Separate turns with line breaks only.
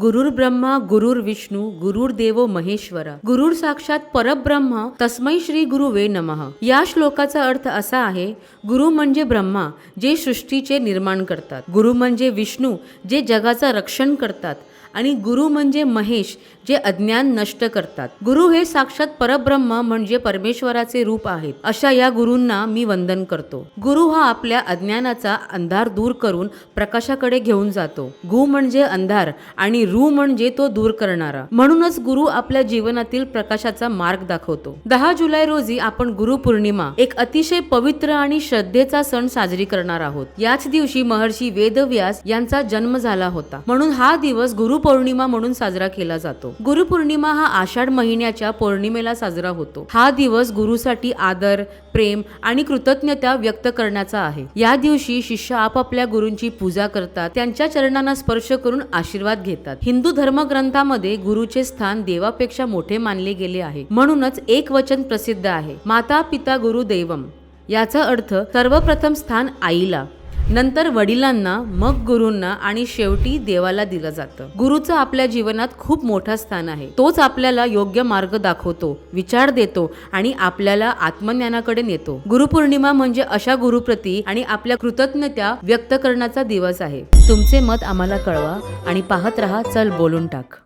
गुरुर ब्रह्मा गुरुर विष्णू गुरुर देवो महेश्वरा. गुरुर साक्षात परब्रह्म तस्मै श्री गुरुवे नमः. या श्लोकाचा अर्थ असा आहे गुरु म्हणजे ब्रह्मा जे सृष्टीचे निर्माण करतात. गुरु म्हणजे विष्णू जे जगाचं रक्षण करतात. आणि गुरु म्हणजे महेश जे अज्ञान नष्ट करतात. गुरु हे साक्षात परब्रह्म म्हणजे परमेश्वराचे रूप आहेत. अशा या गुरूंना मी वंदन करतो. गुरु हा आपल्या अज्ञानाचा अंधार दूर करून प्रकाशाकडे घेऊन जातो. गु म्हणजे अंधार आणि रू म्हणजे तो दूर करणारा. म्हणूनच गुरु आपल्या जीवनातील प्रकाशाचा मार्ग दाखवतो. दहा जुलै रोजी आपण गुरुपौर्णिमा एक अतिशय पवित्र आणि श्रद्धेचा सण साजरी करणार आहोत. याच दिवशी महर्षी वेदव्यास यांचा जन्म झाला होता. म्हणून हा दिवस गुरुपौर्णिमा म्हणून साजरा केला जातो. गुरुपौर्णिमा हा आषाढ महिन्याच्या पौर्णिमेला साजरा होतो. हा दिवस गुरुसाठी आदर प्रेम आणि कृतज्ञता व्यक्त करण्याचा आहे. या दिवशी शिष्य आपापल्या गुरूंची पूजा करतात त्यांच्या चरणांना स्पर्श करून आशीर्वाद घेतात. हिंदू धर्मग्रंथामध्ये गुरुचे स्थान देवापेक्षा मोठे मानले गेले आहे. म्हणूनच एक वचन प्रसिद्ध आहे माता पिता गुरु दैवम याचा अर्थ सर्वप्रथम स्थान आईला. नंतर वडिलांना मग गुरूंना आणि शेवटी देवाला दिलं जातं. गुरुचं आपल्या जीवनात खूप मोठं स्थान आहे. तोच आपल्याला योग्य मार्ग दाखवतो विचार देतो आणि आपल्याला आत्मज्ञानाकडे नेतो. गुरुपौर्णिमा म्हणजे अशा गुरुप्रती आणि आपल्या कृतज्ञता व्यक्त करण्याचा दिवस आहे. तुमचे मत आम्हाला कळवा आणि पाहत रहा चल बोलून टाक.